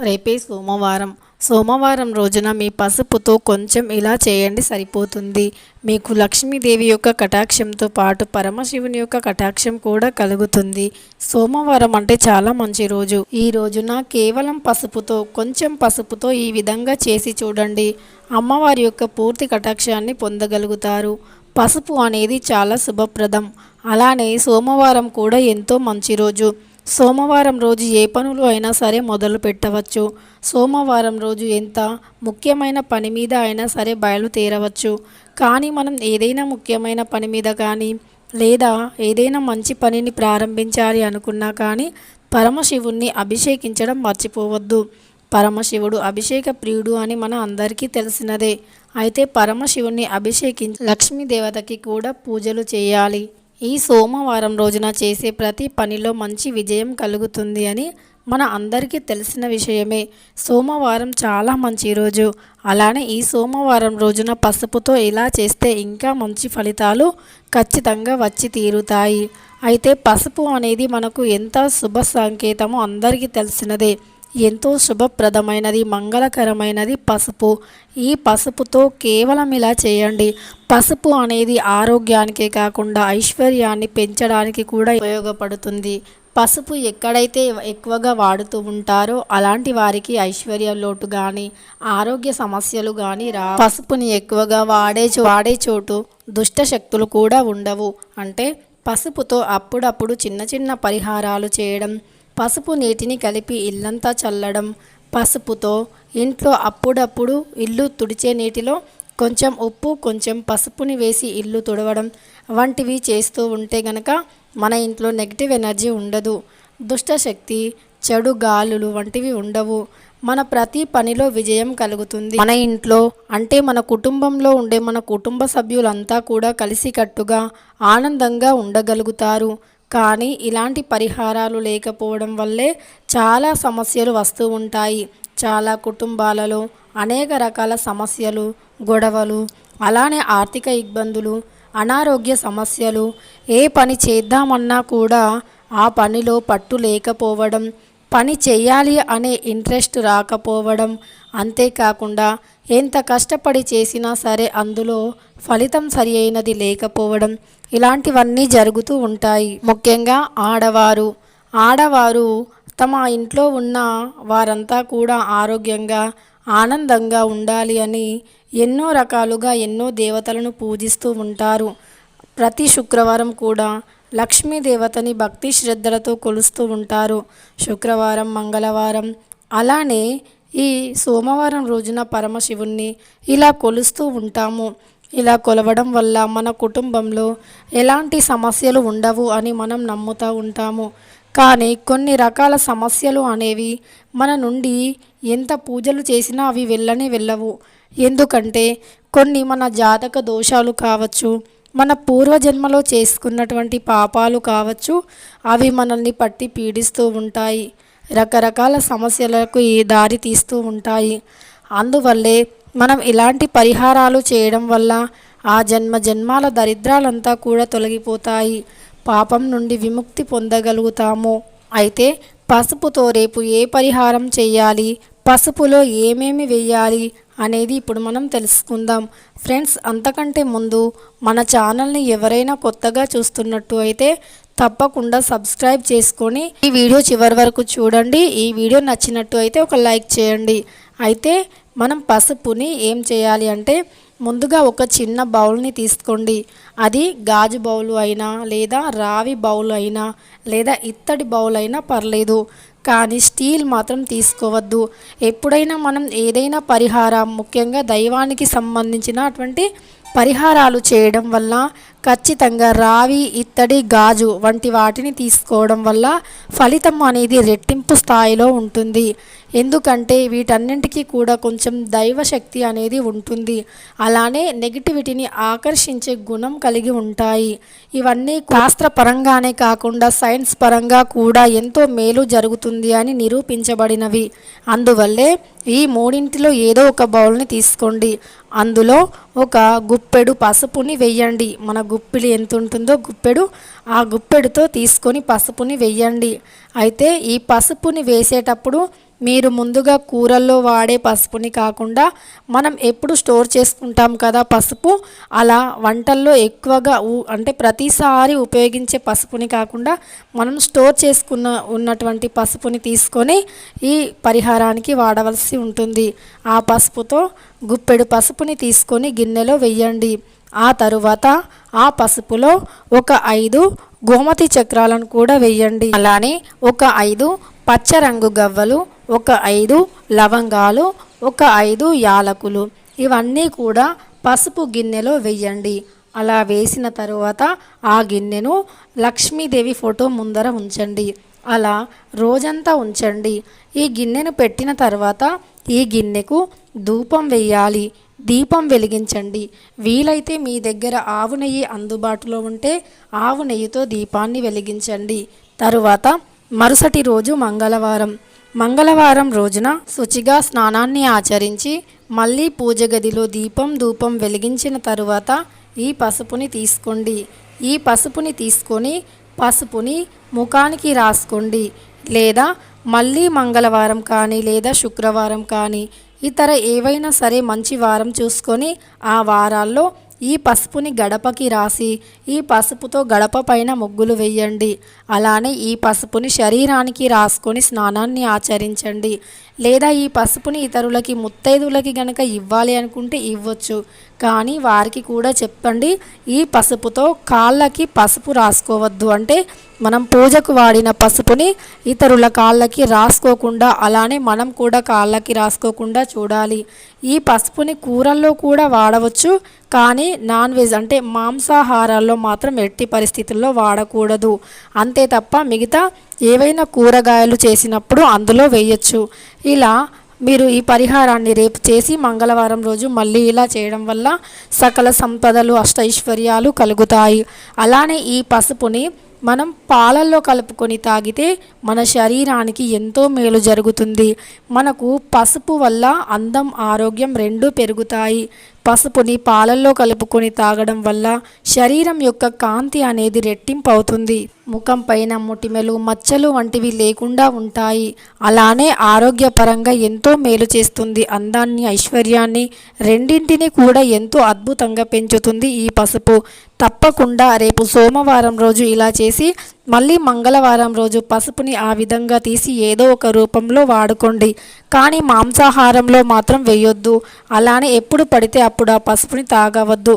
రేపే సోమవారం. సోమవారం రోజున మీ పసుపుతో కొంచెం ఇలా చేయండి సరిపోతుంది. మీకు లక్ష్మీదేవి యొక్క కటాక్షంతో పాటు పరమశివుని యొక్క కటాక్షం కూడా కలుగుతుంది. సోమవారం అంటే చాలా మంచి రోజు. ఈ రోజున కేవలం పసుపుతో కొంచెం పసుపుతో ఈ విధంగా చేసి చూడండి. అమ్మవారి యొక్క పూర్తి కటాక్షాన్ని పొందగలుగుతారు. పసుపు అనేది చాలా శుభప్రదం. అలానే సోమవారం కూడా ఎంతో మంచి రోజు. సోమవారం రోజు ఏ పనులు అయినా సరే మొదలు పెట్టవచ్చు. సోమవారం రోజు ఎంత ముఖ్యమైన పని మీద అయినా సరే బయలుదేరవచ్చు. కానీ మనం ఏదైనా ముఖ్యమైన పని మీద కానీ లేదా ఏదైనా మంచి పనిని ప్రారంభించాలి అనుకున్నా కానీ పరమశివుణ్ణి అభిషేకించడం మర్చిపోవద్దు. పరమశివుడు అభిషేక ప్రియుడు అని మన అందరికీ తెలిసినదే. అయితే పరమశివుణ్ణి అభిషేకించి లక్ష్మీదేవతకి కూడా పూజలు చేయాలి. ఈ సోమవారం రోజున చేసే ప్రతి పనిలో మంచి విజయం కలుగుతుంది అని మన అందరికీ తెలిసిన విషయమే. సోమవారం చాలా మంచి రోజు. అలానే ఈ సోమవారం రోజున పసుపుతో ఇలా చేస్తే ఇంకా మంచి ఫలితాలు ఖచ్చితంగా వచ్చి తీరుతాయి. అయితే పసుపు అనేది మనకు ఎంత శుభ సంకేతమో అందరికీ తెలిసినదే. ఎంతో శుభప్రదమైనది మంగళకరమైనది పసుపు. ఈ పసుపుతో కేవలం ఇలా చేయండి. పసుపు అనేది ఆరోగ్యానికే కాకుండా ఐశ్వర్యాన్ని పెంచడానికి కూడా ఉపయోగపడుతుంది. పసుపు ఎక్కడైతే ఎక్కువగా వాడుతూ ఉంటారో అలాంటి వారికి ఐశ్వర్య లోటు కానీ ఆరోగ్య సమస్యలు కానీ రా పసుపుని ఎక్కువగా వాడే చో వాడే చోటు దుష్ట శక్తులు కూడా ఉండవు. అంటే పసుపుతో అప్పుడప్పుడు చిన్న చిన్న పరిహారాలు చేయడం పసుపు నీటిని కలిపి ఇల్లంతా చల్లడం పసుపుతో ఇంట్లో అప్పుడప్పుడు ఇల్లు తుడిచే నీటిలో కొంచెం ఉప్పు కొంచెం పసుపుని వేసి ఇల్లు తుడవడం వంటివి చేస్తూ ఉంటే గనక మన ఇంట్లో నెగిటివ్ ఎనర్జీ ఉండదు. దుష్టశక్తి చెడు గాలులు వంటివి ఉండవు. మన ప్రతి పనిలో విజయం కలుగుతుంది. మన ఇంట్లో అంటే మన కుటుంబంలో ఉండే మన కుటుంబ సభ్యులంతా కూడా కలిసికట్టుగా ఆనందంగా ఉండగలుగుతారు. కానీ ఇలాంటి పరిహారాలు లేకపోవడం వల్లే చాలా సమస్యలు వస్తూ ఉంటాయి. చాలా కుటుంబాలలో అనేక రకాల సమస్యలు గొడవలు అలానే ఆర్థిక ఇబ్బందులు అనారోగ్య సమస్యలు. ఏ పని చేద్దామన్నా కూడా ఆ పనిలో పట్టు లేకపోవడం పని చేయాలి అనే ఇంట్రెస్ట్ రాకపోవడం అంతేకాకుండా ఎంత కష్టపడి చేసినా సరే అందులో ఫలితం సరి అయినది లేకపోవడం ఇలాంటివన్నీ జరుగుతూ ఉంటాయి. ముఖ్యంగా ఆడవారు. ఆడవారు తమ ఇంట్లో ఉన్న వారంతా కూడా ఆరోగ్యంగా ఆనందంగా ఉండాలి అని ఎన్నో రకాలుగా ఎన్నో దేవతలను పూజిస్తూ ఉంటారు. ప్రతి శుక్రవారం కూడా లక్ష్మీ దేవతని భక్తి శ్రద్ధలతో కొలుస్తూ ఉంటారు. శుక్రవారం మంగళవారం అలానే ఈ సోమవారం రోజున పరమశివుణ్ణి ఇలా కొలుస్తూ ఉంటాము. ఇలా కొలవడం వల్ల మన కుటుంబంలో ఎలాంటి సమస్యలు ఉండవు అని మనం నమ్ముతూ ఉంటాము. కానీ కొన్ని రకాల సమస్యలు అనేవి మన నుండి ఎంత పూజలు చేసినా అవి వెళ్ళనే వెళ్ళవు. ఎందుకంటే కొన్ని మన జాతక దోషాలు కావచ్చు మన పూర్వజన్మలో చేసుకున్నటువంటి పాపాలు కావచ్చు అవి మనల్ని పట్టి పీడిస్తూ ఉంటాయి. రకరకాల సమస్యలకు ఈ దారి తీస్తూ ఉంటాయి. అందువల్లే మనం ఇలాంటి పరిహారాలు చేయడం వల్ల ఆ జన్మ జన్మాల దరిద్రాలంతా కూడా తొలగిపోతాయి. పాపం నుండి విముక్తి పొందగలుగుతాము. అయితే పసుపుతో రేపు ఏ పరిహారం చేయాలి? పసుపులో ఏమేమి వేయాలి? అనేది ఇప్పుడు మనం తెలుసుకుందాం. ఫ్రెండ్స్ అంతకంటే ముందు మన ఛానల్ని ఎవరైనా కొత్తగా చూస్తున్నట్టు అయితే తప్పకుండా సబ్స్క్రైబ్ చేసుకొని ఈ వీడియో చివరి వరకు చూడండి. ఈ వీడియో నచ్చినట్టు అయితే ఒక లైక్ చేయండి. అయితే మనం పసుపుని ఏం చేయాలి అంటే ముందుగా ఒక చిన్న బౌల్ని తీసుకోండి. అది గాజు బౌల్ అయినా లేదా రావి బౌల్ అయినా లేదా ఇత్తడి బౌల్ అయినా పర్లేదు. కానీ స్టీల్ మాత్రం తీసుకోవద్దు. ఎప్పుడైనా మనం ఏదైనా పరిహారం ముఖ్యంగా దైవానికి సంబంధించినటువంటి పరిహారాలు చేయడం వల్ల ఖచ్చితంగా రావి ఇత్తడి గాజు వంటి వాటిని తీసుకోవడం వల్ల ఫలితం అనేది రెట్టింపు స్థాయిలో ఉంటుంది. ఎందుకంటే వీటన్నింటికీ కూడా కొంచెం దైవశక్తి అనేది ఉంటుంది. అలానే నెగిటివిటీని ఆకర్షించే గుణం కలిగి ఉంటాయి. ఇవన్నీ శాస్త్ర పరంగానే కాకుండా సైన్స్ పరంగా కూడా ఎంతో మేలు జరుగుతుంది అని నిరూపించబడినవి. అందువల్లే ఈ మూడింటిలో ఏదో ఒక బౌల్ని తీసుకోండి. అందులో ఒక గుప్పెడు పసుపుని వెయ్యండి మన గుప్పిలి ఎంత ఉంటుందో గుప్పెడు ఆ గుప్పెడుతో తీసుకొని పసుపుని వెయ్యండి. అయితే ఈ పసుపుని వేసేటప్పుడు మీరు ముందుగా కూరల్లో వాడే పసుపుని కాకుండా మనం ఎప్పుడు స్టోర్ చేసుకుంటాం కదా పసుపు అలా వంటల్లో ఎక్కువగా ఊ- అంటే ప్రతిసారి ఉపయోగించే పసుపుని కాకుండా మనం స్టోర్ చేసుకున్న ఉన్నటువంటి పసుపుని తీసుకొని ఈ పరిహారానికి వాడవలసి ఉంటుంది. ఆ పసుపుతో గుప్పెడు పసుపుని తీసుకొని గిన్నెలో వెయ్యండి. ఆ తరువాత ఆ పసుపులో ఒక ఐదు గోమతి చక్రాలను కూడా వేయండి. అలానే ఒక ఐదు పచ్చ రంగు గవ్వలు ఒక ఐదు లవంగాలు ఒక ఐదు యాలకులు. ఇవన్నీ కూడా పసుపు గిన్నెలో వేయండి. అలా వేసిన తరువాత ఆ గిన్నెను లక్ష్మీదేవి ఫోటో ముందర ఉంచండి. అలా రోజంతా ఉంచండి. ఈ గిన్నెను పెట్టిన తర్వాత ఈ గిన్నెకు ధూపం వెయ్యాలి దీపం వెలిగించండి. వీలైతే మీ దగ్గర ఆవు నెయ్యి అందుబాటులో ఉంటే ఆవు నెయ్యితో దీపాన్ని వెలిగించండి. తరువాత మరుసటి రోజు మంగళవారం. మంగళవారం రోజున శుచిగా స్నానాన్ని ఆచరించి మళ్ళీ పూజ గదిలో దీపం ధూపం వెలిగించిన తరువాత ఈ పసుపుని తీసుకోండి. ఈ పసుపుని తీసుకొని పసుపుని ముఖానికి రాసుకోండి. లేదా మళ్ళీ మంగళవారం కానీ లేదా శుక్రవారం కానీ ఇతర ఏవైనా సరే మంచి వారం చూసుకొని ఆ వారాల్లో ఈ పసుపుని గడపకి రాసి ఈ పసుపుతో గడప పైన ముగ్గులు వేయండి. అలానే ఈ పసుపుని శరీరానికి రాసుకొని స్నానాన్ని ఆచరించండి. లేదా ఈ పసుపుని ఇతరులకి ముత్తైదువులకి గనక ఇవ్వాలి అనుకుంటే ఇవ్వచ్చు. కానీ వారికి కూడా చెప్పండి ఈ పసుపుతో కాళ్ళకి పసుపు రాసుకోవద్దు అంటే మనం పూజకు వాడిన పసుపుని ఇతరుల కాళ్ళకి రాసుకోకుండా అలానే మనం కూడా కాళ్ళకి రాసుకోకుండా చూడాలి. ఈ పసుపుని కూరల్లో కూడా వాడవచ్చు కానీ నాన్ వెజ్ అంటే మాంసాహారాల్లో మాత్రం ఎట్టి పరిస్థితుల్లో వాడకూడదు. అంతే తప్ప మిగతా ఏవైనా కూరగాయలు చేసినప్పుడు అందులో వేయచ్చు. ఇలా మీరు ఈ పరిహారాన్ని రేపు చేసి మంగళవారం రోజు మళ్ళీ ఇలా చేయడం వల్ల సకల సంపదలు అష్టైశ్వర్యాలు కలుగుతాయి. అలానే ఈ పసుపుని మనం పాలల్లో కలుపుకొని తాగితే మన శరీరానికి ఎంతో మేలు జరుగుతుంది. మనకు పసుపు వల్ల అందం ఆరోగ్యం రెండూ పెరుగుతాయి. పసుపుని పాలల్లో కలుపుకొని తాగడం వల్ల శరీరం యొక్క కాంతి అనేది రెట్టింపు అవుతుంది ముఖం పైన ముటిమెలు మచ్చలు వంటివి లేకుండా ఉంటాయి. అలానే ఆరోగ్యపరంగా ఎంతో మేలు చేస్తుంది. అందాన్ని ఐశ్వర్యాన్ని రెండింటిని కూడా ఎంతో అద్భుతంగా పెంచుతుంది ఈ పసుపు. తప్పకుండా రేపు సోమవారం రోజు ఇలా చేసి మళ్ళీ మంగళవారం రోజు పసుపుని ఆ విధంగా తీసి ఏదో ఒక రూపంలో వాడుకోండి. కానీ మాంసాహారంలో మాత్రం వేయొద్దు. అలానే ఎప్పుడు పడితే అప్పుడు ఆ పసుపుని తాగవద్దు.